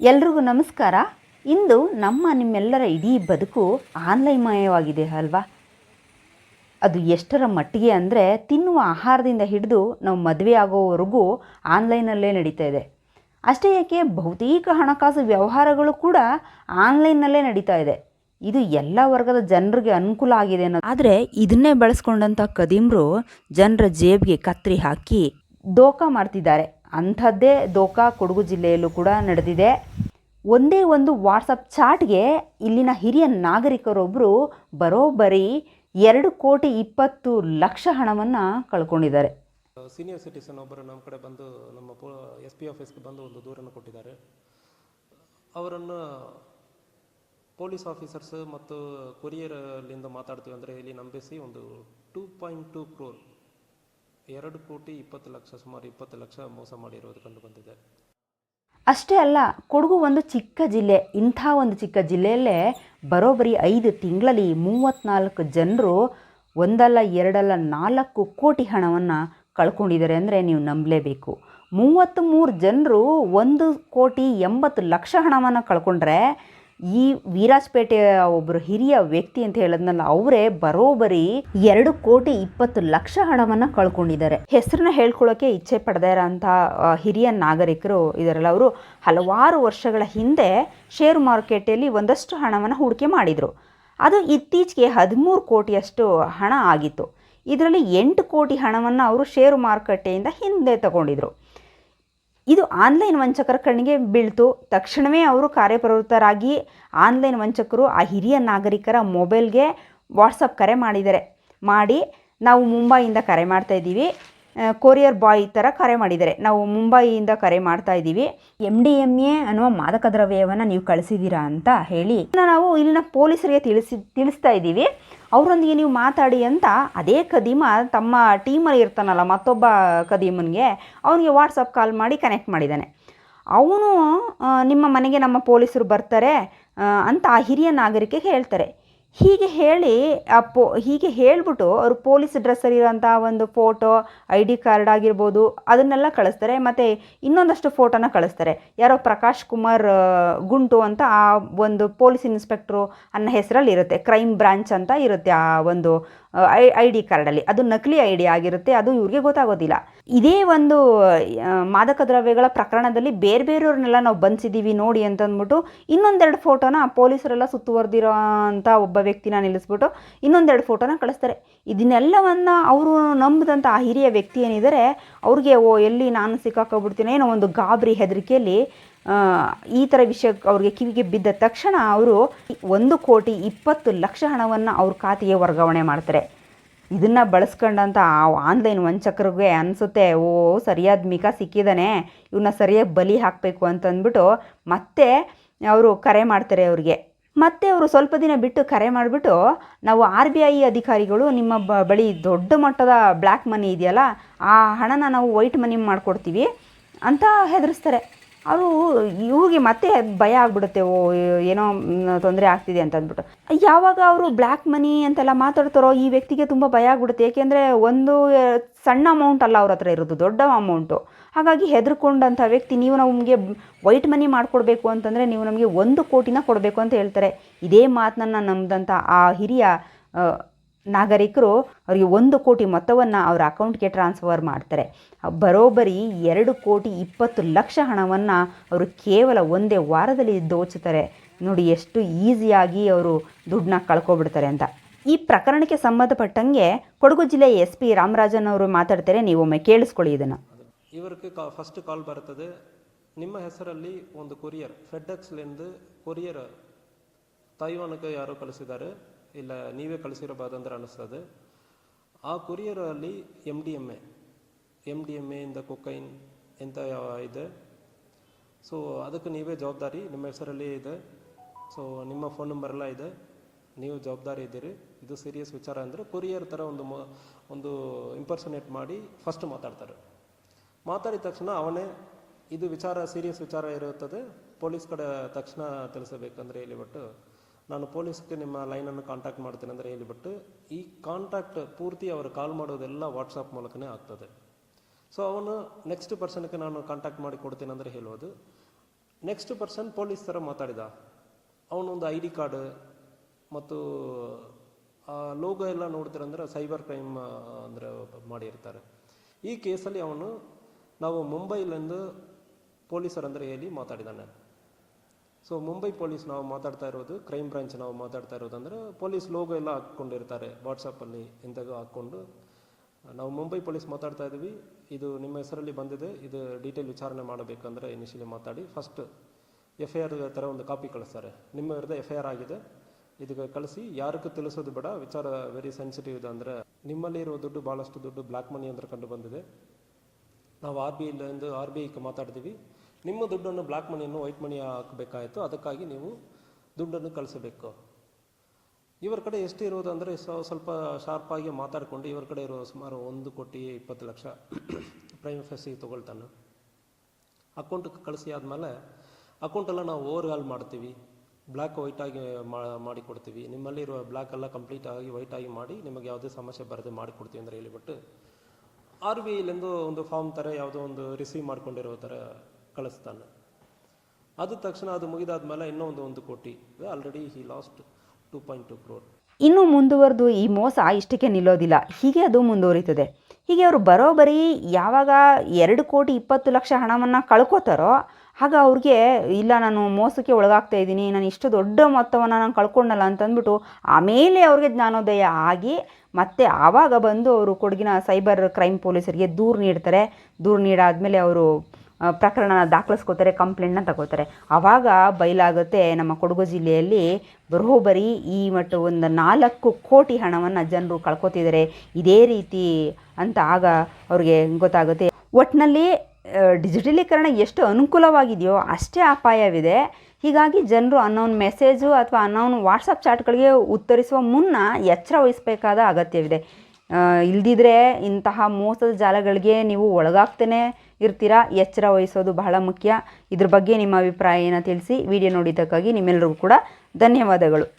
ಎಲ್ರಿಗೂ ನಮಸ್ಕಾರ. ಇಂದು ನಮ್ಮ ನಿಮ್ಮೆಲ್ಲರ ಇಡೀ ಬದುಕು ಆನ್ಲೈನ್ಮಯವಾಗಿದೆ ಅಲ್ವಾ? ಅದು ಎಷ್ಟರ ಮಟ್ಟಿಗೆ ಅಂದರೆ ತಿನ್ನುವ ಆಹಾರದಿಂದ ಹಿಡಿದು ನಾವು ಮದುವೆ ಆಗೋವರೆಗೂ ಆನ್ಲೈನಲ್ಲೇ ನಡೀತಾ ಇದೆ. ಅಷ್ಟೇ ಯಾಕೆ ಬಹುತೇಕ ಹಣಕಾಸು ವ್ಯವಹಾರಗಳು ಕೂಡ ಆನ್ಲೈನ್ನಲ್ಲೇ ನಡೀತಾ ಇದೆ. ಇದು ಎಲ್ಲ ವರ್ಗದ ಜನರಿಗೆ ಅನುಕೂಲ ಆಗಿದೆ ಅನ್ನೋದು ಆದರೆ ಇದನ್ನೇ ಬಳಸ್ಕೊಂಡಂಥ ಕದೀಮ್ರು ಜನರ ಜೇಬಿಗೆ ಕತ್ರಿ ಹಾಕಿ ದೋಖ ಮಾಡ್ತಿದ್ದಾರೆ. ಅಂಥದ್ದೇ ದೋಕಾ ಕೊಡಗು ಜಿಲ್ಲೆಯಲ್ಲೂ ಕೂಡ ನಡೆದಿದೆ. ಒಂದೇ ಒಂದು ವಾಟ್ಸಪ್ ಚಾಟ್ಗೆ ಇಲ್ಲಿನ ಹಿರಿಯ ನಾಗರಿಕರೊಬ್ಬರು ಬರೋಬ್ಬರಿ ಎರಡು ಕೋಟಿ ಇಪ್ಪತ್ತು ಲಕ್ಷ ಹಣವನ್ನು ಕಳ್ಕೊಂಡಿದ್ದಾರೆ. ಸೀನಿಯರ್ ಸಿಟಿಸನ್ ಒಬ್ಬರು ನಮ್ಮ ಕಡೆ ಬಂದು ನಮ್ಮ ಎಸ್ ಪಿ ಆಫೀಸ್ಗೆ ಬಂದು ಒಂದು ದೂರನ್ನು ಕೊಟ್ಟಿದ್ದಾರೆ. ಅವರನ್ನು ಪೊಲೀಸ್ ಆಫೀಸರ್ಸ್ ಮತ್ತು ಕೊರಿಯರ್ಲಿಂದ ಮಾತಾಡ್ತೀವಿ ಅಂದರೆ ಇಲ್ಲಿ ನಂಬಿಸಿ ಒಂದು ಟೂ ಪಾಯಿಂಟ್ ಟೂ ಕ್ರೋರ್ ಎರಡು ಕೋಟಿ ಇಪ್ಪತ್ತು ಲಕ್ಷ, ಸುಮಾರು ಇಪ್ಪತ್ತು ಲಕ್ಷ ಮೋಸ ಮಾಡಿರೋದು ಕಂಡು ಬಂದಿದೆ ಅಷ್ಟೇ ಅಲ್ಲ, ಕೊಡಗು ಒಂದು ಚಿಕ್ಕ ಜಿಲ್ಲೆ, ಇಂಥ ಒಂದು ಚಿಕ್ಕ ಜಿಲ್ಲೆಯಲ್ಲೇ ಬರೋಬ್ಬರಿ ಐದು ತಿಂಗಳಲ್ಲಿ ಮೂವತ್ತ್ನಾಲ್ಕು ಜನರು ಒಂದಲ್ಲ, ಎರಡಲ್ಲ, ನಾಲ್ಕು ಕೋಟಿ ಹಣವನ್ನು ಕಳ್ಕೊಂಡಿದ್ದಾರೆ ಅಂದರೆ ನೀವು ನಂಬಲೇಬೇಕು. ಮೂವತ್ತ್ಮೂರು ಜನರು ಒಂದು ಕೋಟಿ ಎಂಬತ್ತು ಲಕ್ಷ ಹಣವನ್ನು ಕಳ್ಕೊಂಡ್ರೆ ಈ ವೀರಾಜಪೇಟೆಯ ಒಬ್ಬರು ಹಿರಿಯ ವ್ಯಕ್ತಿ ಅಂತ ಹೇಳಿದ್ನಲ್ಲ, ಅವರೇ ಬರೋಬರಿ ಎರಡು ಕೋಟಿ ಇಪ್ಪತ್ತು ಲಕ್ಷ ಹಣವನ್ನು ಕಳ್ಕೊಂಡಿದ್ದಾರೆ. ಹೆಸರನ್ನ ಹೇಳ್ಕೊಳ್ಳೋಕೆ ಇಚ್ಛೆ ಪಡದೇ ಇರೋಂಥ ಹಿರಿಯ ನಾಗರಿಕರು ಇದರಲ್ಲ, ಅವರು ಹಲವಾರು ವರ್ಷಗಳ ಹಿಂದೆ ಷೇರು ಮಾರುಕಟ್ಟೆಯಲ್ಲಿ ಒಂದಷ್ಟು ಹಣವನ್ನು ಹೂಡಿಕೆ ಮಾಡಿದರು. ಅದು ಇತ್ತೀಚೆಗೆ ಹದಿಮೂರು ಕೋಟಿಯಷ್ಟು ಹಣ ಆಗಿತ್ತು. ಇದರಲ್ಲಿ ಎಂಟು ಕೋಟಿ ಹಣವನ್ನು ಅವರು ಷೇರು ಮಾರುಕಟ್ಟೆಯಿಂದ ಹಿಂದೆ ತಗೊಂಡಿದ್ರು. ಇದು ಆನ್ಲೈನ್ ವಂಚಕರ ಕಣ್ಣಿಗೆ ಬೀಳ್ತು. ತಕ್ಷಣವೇ ಅವರು ಕಾರ್ಯಪ್ರವೃತ್ತರಾಗಿ ಆನ್ಲೈನ್ ವಂಚಕರು ಆ ಹಿರಿಯ ನಾಗರಿಕರ ಮೊಬೈಲ್ಗೆ ವಾಟ್ಸಪ್ ಕರೆ ಮಾಡಿದ್ದಾರೆ ಮಾಡಿ ನಾವು ಮುಂಬೈಯಿಂದ ಕರೆ ಮಾಡ್ತಾ ಇದ್ದೀವಿ. ಕೊರಿಯರ್ ಬಾಯ್ ಥರ ಕರೆ ಮಾಡಿದ್ದಾರೆ ನಾವು ಮುಂಬೈಯಿಂದ ಕರೆ ಮಾಡ್ತಾ ಇದ್ದೀವಿ. ಎಂ ಡಿ ಎಂ ಎ ಅನ್ನುವ ಮಾದಕ ದ್ರವ್ಯವನ್ನು ನೀವು ಕಳಿಸಿದ್ದೀರಾ ಅಂತ ಹೇಳಿ ನಾವು ಇಲ್ಲಿನ ಪೊಲೀಸರಿಗೆ ತಿಳಿಸಿ, ತಿಳಿಸ್ತಾ ಇದ್ದೀವಿ. ಅವರೊಂದಿಗೆ ನೀವು ಮಾತಾಡಿ ಅಂತ ಅದೇ ಕದೀಮ ತಮ್ಮ ಟೀಮಲ್ಲಿ ಇರ್ತಾನಲ್ಲ ಮತ್ತೊಬ್ಬ ಕದೀಮನಿಗೆ ಅವನಿಗೆ ವಾಟ್ಸಪ್ ಕಾಲ್ ಮಾಡಿ ಕನೆಕ್ಟ್ ಮಾಡಿದ್ದಾನೆ. ಅವನು ನಿಮ್ಮ ಮನೆಗೆ ನಮ್ಮ ಪೊಲೀಸರು ಬರ್ತಾರೆ ಅಂತ ಆ ಹಿರಿಯ ನಾಗರಿಕೆಗೆ ಹೇಳ್ತಾರೆ. ಹೀಗೆ ಹೇಳಿ ಆ ಪೋ ಹೀಗೆ ಹೇಳಿಬಿಟ್ಟು ಅವರು ಪೊಲೀಸ್ ಡ್ರೆಸ್ಸಲ್ಲಿರೋಂಥ ಒಂದು ಫೋಟೋ ಐ ಡಿ ಕಾರ್ಡ್ ಆಗಿರ್ಬೋದು, ಅದನ್ನೆಲ್ಲ ಕಳಿಸ್ತಾರೆ. ಮತ್ತು ಇನ್ನೊಂದಷ್ಟು ಫೋಟೋನ ಕಳಿಸ್ತಾರೆ. ಯಾರೋ ಪ್ರಕಾಶ್ ಕುಮಾರ್ ಗುಂಟು ಅಂತ ಆ ಒಂದು ಪೊಲೀಸ್ ಇನ್ಸ್ಪೆಕ್ಟ್ರು ಅನ್ನೋ ಹೆಸರಲ್ಲಿ ಇರುತ್ತೆ. ಕ್ರೈಮ್ ಬ್ರಾಂಚ್ ಅಂತ ಇರುತ್ತೆ ಆ ಒಂದು ಐ ಐ ಡಿ ಕಾರ್ಡಲ್ಲಿ ಅದು ನಕಲಿ ಐ ಡಿ ಆಗಿರುತ್ತೆ. ಅದು ಇವ್ರಿಗೆ ಗೊತ್ತಾಗೋದಿಲ್ಲ. ಇದೇ ಒಂದು ಮಾದಕ ದ್ರವ್ಯಗಳ ಪ್ರಕರಣದಲ್ಲಿ ಬೇರೆ ಬೇರೆಯವ್ರನ್ನೆಲ್ಲ ನಾವು ಬಂಧಿಸಿದ್ದೀವಿ ನೋಡಿ ಅಂತಂದ್ಬಿಟ್ಟು ಇನ್ನೊಂದೆರಡು ಫೋಟೋನ ಪೊಲೀಸರೆಲ್ಲ ಸುತ್ತುವರೆದಿರೋ ಅಂಥ ಒಬ್ಬ ವ್ಯಕ್ತಿನ ನಿಲ್ಲಿಸ್ಬಿಟ್ಟು ಇನ್ನೊಂದೆರಡು ಫೋಟೋನ ಕಳಿಸ್ತಾರೆ. ಇದನ್ನೆಲ್ಲವನ್ನು ಅವರು ನಂಬಿದಂಥ ಆ ಹಿರಿಯ ವ್ಯಕ್ತಿ ಏನಿದ್ದಾರೆ ಅವ್ರಿಗೆ, ಓ, ಎಲ್ಲಿ ನಾನು ಸಿಕ್ಕಾಕೊಬಿಡ್ತೀನಿ ಏನೋ ಒಂದು ಗಾಬರಿ ಹೆದರಿಕೆಯಲ್ಲಿ ಈ ಥರ ವಿಷಯ ಅವ್ರಿಗೆ ಕಿವಿಗೆ ಬಿದ್ದ ತಕ್ಷಣ ಅವರು ಒಂದು ಕೋಟಿ ಇಪ್ಪತ್ತು ಲಕ್ಷ ಹಣವನ್ನು ಅವ್ರ ಖಾತೆಗೆ ವರ್ಗಾವಣೆ ಮಾಡ್ತಾರೆ. ಇದನ್ನು ಬಳಸ್ಕೊಂಡಂಥ ಆ ಆನ್ಲೈನ್ ವಂಚಕರಿಗೆ ಅನಿಸುತ್ತೆ, ಓ, ಸರಿಯಾದ ಮಿಕ ಸಿಕ್ಕಿದ್ದಾನೆ ಇವನ್ನ ಸರಿಯಾಗಿ ಬಲಿ ಹಾಕಬೇಕು ಅಂತಂದ್ಬಿಟ್ಟು ಮತ್ತೆ ಅವರು ಕರೆ ಮಾಡ್ತಾರೆ ಅವ್ರಿಗೆ. ಮತ್ತೆ ಅವರು ಸ್ವಲ್ಪ ದಿನ ಬಿಟ್ಟು ಕರೆ ಮಾಡಿಬಿಟ್ಟು, ನಾವು ಆರ್ ಬಿ ಐ ಅಧಿಕಾರಿಗಳು ನಿಮ್ಮ ಬ, ಬಳಿ ದೊಡ್ಡ ಮಟ್ಟದ ಬ್ಲ್ಯಾಕ್ ಮನಿ ಇದೆಯಲ್ಲ, ಆ ಹಣನ ನಾವು ವೈಟ್ ಮನಿ ಮಾಡಿಕೊಡ್ತೀವಿ ಅಂತ ಹೆದರಿಸ್ತಾರೆ. ಅವರು ಇವ್ರಿಗೆ ಮತ್ತೆ ಭಯ ಆಗ್ಬಿಡುತ್ತೆ, ಓ, ಏನೋ ತೊಂದರೆ ಆಗ್ತಿದೆ ಅಂತ ಅಂದ್ಬಿಟ್ಟು ಯಾವಾಗ ಅವರು ಬ್ಲ್ಯಾಕ್ ಮನಿ ಅಂತೆಲ್ಲ ಮಾತಾಡ್ತಾರೋ ಈ ವ್ಯಕ್ತಿಗೆ ತುಂಬ ಭಯ ಆಗ್ಬಿಡುತ್ತೆ, ಏಕೆಂದರೆ ಒಂದು ಸಣ್ಣ ಅಮೌಂಟ್ ಅಲ್ಲ ಅವ್ರ ಹತ್ರ ಇರೋದು, ದೊಡ್ಡ ಅಮೌಂಟು ಹಾಗಾಗಿ ಹೆದರ್ಕೊಂಡಂಥ ವ್ಯಕ್ತಿ ನೀವು ನಮಗೆ ವೈಟ್ ಮನಿ ಮಾಡಿಕೊಡ್ಬೇಕು ಅಂತಂದರೆ ನೀವು ನಮಗೆ ಒಂದು ಕೋಟಿನ ಕೊಡಬೇಕು ಅಂತ ಹೇಳ್ತಾರೆ. ಇದೇ ಮಾತನ್ನ ನಂಬಿದಂಥ ಆ ಹಿರಿಯ ನಾಗರಿಕರು ಅವರಿಗೆ ಒಂದು ಕೋಟಿ ಮೊತ್ತವನ್ನು ಅವರ ಅಕೌಂಟ್ಗೆ ಟ್ರಾನ್ಸ್ಫರ್ ಮಾಡ್ತಾರೆ. ಬರೋಬ್ಬರಿ ಎರಡು ಕೋಟಿ ಇಪ್ಪತ್ತು ಲಕ್ಷ ಹಣವನ್ನು ಅವರು ಕೇವಲ ಒಂದೇ ವಾರದಲ್ಲಿ ದೋಚುತ್ತಾರೆ. ನೋಡಿ ಎಷ್ಟು ಈಸಿಯಾಗಿ ಅವರು ದುಡ್ಡನ್ನ ಕಳ್ಕೊಬಿಡ್ತಾರೆ ಅಂತ. ಈ ಪ್ರಕರಣಕ್ಕೆ ಸಂಬಂಧಪಟ್ಟಂಗೆ ಕೊಡಗು ಜಿಲ್ಲೆ ಎಸ್ ಪಿ ರಾಮರಾಜನ್ ಅವರು ಮಾತಾಡ್ತಾರೆ. ನೀವು ಒಮ್ಮೆ ಕೇಳಿಸ್ಕೊಳ್ಳಿ ಇದನ್ನು. ಇವರಿಗೆ ಕಾ ಫಸ್ಟ್ ಕಾಲ್ ಬರ್ತದೆ ನಿಮ್ಮ ಹೆಸರಲ್ಲಿ ಒಂದು ಕೊರಿಯರ್ ಫೆಡ್ಎಕ್ಸ್ಲಿಂದ ಕೊರಿಯರ್ ತೈವಾನ್ಗೆ ಯಾರೋ ಕಳಿಸಿದ್ದಾರೆ. ಇಲ್ಲ, ನೀವೇ ಕಳಿಸಿರಬಾರ್ದಂದ್ರೆ ಅನಿಸ್ತದೆ. ಆ ಕೊರಿಯರಲ್ಲಿ M D M A M D M ಎಯಿಂದ cocaine ಎಂತ ಇದೆ. ಸೊ ಅದಕ್ಕೆ ನೀವೇ ಜವಾಬ್ದಾರಿ, ನಿಮ್ಮ ಹೆಸರಲ್ಲಿ ಇದೆ. ಸೊ ನಿಮ್ಮ ಫೋನ್ ನಂಬರ್ ಎಲ್ಲ ಇದೆ. ನೀವು ಜವಾಬ್ದಾರಿ ಇದ್ದೀರಿ. ಇದು ಸೀರಿಯಸ್ ವಿಚಾರ ಅಂದರೆ ಕೊರಿಯರ್ ಥರ ಒಂದು ಒಂದು ಇಂಪರ್ಸನೇಟ್ ಮಾಡಿ ಫಸ್ಟ್ ಮಾತಾಡ್ತಾರೆ. ಮಾತಾಡಿದ ತಕ್ಷಣ ಅವನೇ, ಇದು ವಿಚಾರ ಸೀರಿಯಸ್ ವಿಚಾರ ಇರುತ್ತದೆ. ಪೊಲೀಸ್ ಕಡೆ ತಕ್ಷಣ ತಿಳಿಸಬೇಕಂದ್ರೆ ಹೇಳಿಬಿಟ್ಟು ನಾನು ಪೊಲೀಸ್ಗೆ ನಿಮ್ಮ ಲೈನನ್ನು ಕಾಂಟ್ಯಾಕ್ಟ್ ಮಾಡ್ತೀನಿ ಅಂದರೆ ಹೇಳಿಬಿಟ್ಟು, ಈ ಕಾಂಟ್ಯಾಕ್ಟ್ ಪೂರ್ತಿ ಅವರು ಕಾಲ್ ಮಾಡೋದೆಲ್ಲ ವಾಟ್ಸಪ್ ಮೂಲಕನೇ ಆಗ್ತದೆ. ಸೊ ಅವನು ನೆಕ್ಸ್ಟ್ ಪರ್ಸನ್ಗೆ ನಾನು ಕಾಂಟ್ಯಾಕ್ಟ್ ಮಾಡಿ ಕೊಡ್ತೀನಿ ಅಂದರೆ ಹೇಳೋದು ನೆಕ್ಸ್ಟ್ ಪರ್ಸನ್ ಪೊಲೀಸ್ ಥರ ಮಾತಾಡಿದ. ಅವನೊಂದು ಐ ಡಿ ಕಾರ್ಡ್ ಮತ್ತು, ಆ, ಲೋಗೋ ಎಲ್ಲ ನೋಡ್ತೀರಂದ್ರೆ ಸೈಬರ್ ಕ್ರೈಮ್ ಅಂದರೆ ಮಾಡಿರ್ತಾರೆ. ಈ ಕೇಸಲ್ಲಿ ಅವನು, ನಾವು ಮುಂಬೈಲಿಂದ ಪೊಲೀಸರಂದರೆ ಹೇಳಿ ಮಾತಾಡಿದ್ದಾನೆ ಸೊ ಮುಂಬೈ ಪೊಲೀಸ್ ನಾವು ಮಾತಾಡ್ತಾ ಇರೋದು ಕ್ರೈಮ್ ಬ್ರಾಂಚ್ ನಾವು ಮಾತಾಡ್ತಾ ಇರೋದು ಅಂದರೆ ಪೊಲೀಸ್ ಲೋಗೋ ಎಲ್ಲ ಹಾಕ್ಕೊಂಡಿರ್ತಾರೆ ವಾಟ್ಸಪ್ಪಲ್ಲಿ ಇಂಥದ್ದು ಹಾಕ್ಕೊಂಡು. ನಾವು ಮುಂಬೈ ಪೊಲೀಸ್ ಮಾತಾಡ್ತಾ ಇದ್ದೀವಿ. ಇದು ನಿಮ್ಮ ಹೆಸರಲ್ಲಿ ಬಂದಿದೆ. ಇದು ಡೀಟೇಲ್ ವಿಚಾರಣೆ ಮಾಡಬೇಕಂದ್ರೆ ಇನಿಷಿಯಲಿ ಮಾತಾಡಿ. ಫಸ್ಟ್ ಎಫ್ ಐ ಆರ್ ಥರ ಒಂದು ಕಾಪಿ ಕಳಿಸ್ತಾರೆ. ನಿಮ್ಮ ವಿರುದ್ಧ ಎಫ್ ಐ ಆರ್ ಆಗಿದೆ. ಇದಕ್ಕೆ ಕಳಿಸಿ. ಯಾರಿಗೂ ತಿಳಿಸೋದು ಬೇಡ. ವಿಚಾರ ವೆರಿ ಸೆನ್ಸಿಟಿವ್ ಇದೆ ಅಂದರೆ ನಿಮ್ಮಲ್ಲಿ ಇರೋ ದುಡ್ಡು ಭಾಳಷ್ಟು ದುಡ್ಡು ಬ್ಲ್ಯಾಕ್ ಮನಿ ಅಂತ ಕಂಡು ಬಂದಿದೆ. ನಾವು ಆರ್ ಬಿ ಐಲಿಂದ ಆರ್ ಬಿ ಐಗೆ ಮಾತಾಡ್ತೀವಿ. ನಿಮ್ಮ ದುಡ್ಡನ್ನು ಬ್ಲ್ಯಾಕ್ ಮನಿಯನ್ನು ವೈಟ್ ಮನಿ ಹಾಕಬೇಕಾಯಿತು. ಅದಕ್ಕಾಗಿ ನೀವು ದುಡ್ಡನ್ನು ಕಳಿಸಬೇಕು. ಇವರ ಕಡೆ ಎಷ್ಟು ಇರೋದು ಅಂದರೆ ಸ್ವಲ್ಪ ಶಾರ್ಪಾಗಿ ಮಾತಾಡಿಕೊಂಡು ಇವರ ಕಡೆ ಇರೋ ಸುಮಾರು ಒಂದು ಕೋಟಿ ಇಪ್ಪತ್ತು ಲಕ್ಷ ಪ್ರೈಮ್ ಫೆಸಿ ತೊಗೊಳ್ತಾನೆ. ಅಕೌಂಟ್ಗೆ ಕಳಿಸಿ ಆದಮೇಲೆ ಅಕೌಂಟೆಲ್ಲ ನಾವು ಓವರ್ ಆಲ್ ಮಾಡ್ತೀವಿ ಬ್ಲ್ಯಾಕ್ ವೈಟಾಗಿ ಮಾಡಿಕೊಡ್ತೀವಿ. ನಿಮ್ಮಲ್ಲಿರುವ ಬ್ಲ್ಯಾಕ್ ಎಲ್ಲ ಕಂಪ್ಲೀಟ್ ಆಗಿ ವೈಟ್ ಆಗಿ ಮಾಡಿ ನಿಮಗೆ ಯಾವುದೇ ಸಮಸ್ಯೆ ಬರದೆ ಮಾಡಿಕೊಡ್ತೀವಿ ಅಂದರೆ ಹೇಳಿಬಿಟ್ಟು ಆರ್ ಬಿ ಐಲಿಂದು ಒಂದು ಫಾರ್ಮ್ ಥರ ಯಾವುದೋ ಒಂದು ರಿಸೀವ್ ಮಾಡ್ಕೊಂಡಿರೋ ಥರ ಕಳಿಸ್ತಾನೆ. ಅದು ತಕ್ಷಣ ಅದು ಮುಗಿದಾದ ಮೇಲೆ ಇನ್ನೂ ಒಂದು ಒಂದು ಕೋಟಿ. Already he lost two point two crore ಇನ್ನು ಮುಂದುವರೆದು ಈ ಮೋಸ ಇಷ್ಟಕ್ಕೆ ನಿಲ್ಲೋದಿಲ್ಲ. ಹೀಗೆ ಅದು ಮುಂದುವರಿತದೆ. ಹೀಗೆ ಅವರು ಬರೋಬ್ಬರಿ ಯಾವಾಗ ಎರಡು ಕೋಟಿ ಇಪ್ಪತ್ತು ಲಕ್ಷ ಹಣವನ್ನು ಕಳ್ಕೊತಾರೋ ಆಗ ಅವ್ರಿಗೆ, ಇಲ್ಲ, ನಾನು ಮೋಸಕ್ಕೆ ಒಳಗಾಗ್ತಾ ಇದ್ದೀನಿ, ನಾನು ಇಷ್ಟು ದೊಡ್ಡ ಮೊತ್ತವನ್ನು ನಾನು ಕಳ್ಕೊಂಡಲ್ಲ ಅಂತಂದ್ಬಿಟ್ಟು ಆಮೇಲೆ ಅವ್ರಿಗೆ ಜ್ಞಾನೋದಯ ಆಗಿ ಮತ್ತೆ ಆವಾಗ ಬಂದು ಅವರು ಕೊಡಗಿನ ಸೈಬರ್ ಕ್ರೈಮ್ ಪೊಲೀಸರಿಗೆ ದೂರು ನೀಡ್ತಾರೆ. ದೂರು ನೀಡಾದಮೇಲೆ ಅವರು ಪ್ರಕರಣನ ಪ್ರಕರಣ ದಾಖಲಿಸ್ಕೋತಾರೆ, ಕಂಪ್ಲೇಂಟ್ನ ತಗೋತಾರೆ ಆವಾಗ ಬಯಲಾಗುತ್ತೆ ನಮ್ಮ ಕೊಡಗು ಜಿಲ್ಲೆಯಲ್ಲಿ ಬರೋಬ್ಬರಿ ಈ ಮಟ್ಟ ಒಂದು ನಾಲ್ಕು ಕೋಟಿ ಹಣವನ್ನು ಜನರು ಕಳ್ಕೊತಿದ್ದಾರೆ ಇದೇ ರೀತಿ ಅಂತ ಆಗ ಅವ್ರಿಗೆ ಗೊತ್ತಾಗುತ್ತೆ. ಒಟ್ಟಿನಲ್ಲಿ ಡಿಜಿಟಲೀಕರಣ ಎಷ್ಟು ಅನುಕೂಲವಾಗಿದೆಯೋ ಅಷ್ಟೇ ಅಪಾಯವಿದೆ. ಹೀಗಾಗಿ ಜನರು ಅನ್ನೋನ್ ಮೆಸೇಜು ಅಥವಾ ಅನ್ನೋನ್ ವಾಟ್ಸಪ್ ಚಾಟ್ಗಳಿಗೆ ಉತ್ತರಿಸುವ ಮುನ್ನ ಎಚ್ಚರ ವಹಿಸಬೇಕಾದ ಅಗತ್ಯವಿದೆ. ಇಲ್ದಿದ್ರೆ ಇಂತಹ ಮೋಸದ ಜಾಲಗಳಿಗೆ ನೀವು ಒಳಗಾಗ್ತಾನೆ ಇರ್ತೀರಾ? ಎಚ್ಚರ ವಹಿಸೋದು ಬಹಳ ಮುಖ್ಯ. ಇದ್ರ ಬಗ್ಗೆ ನಿಮ್ಮ ಅಭಿಪ್ರಾಯ ಏನೋ ತಿಳಿಸಿ? ವಿಡಿಯೋ ನೋಡಿದ್ದಕ್ಕಾಗಿ ನಿಮ್ಮೆಲ್ಲರಿಗೂ ಕೂಡ ಧನ್ಯವಾದಗಳು.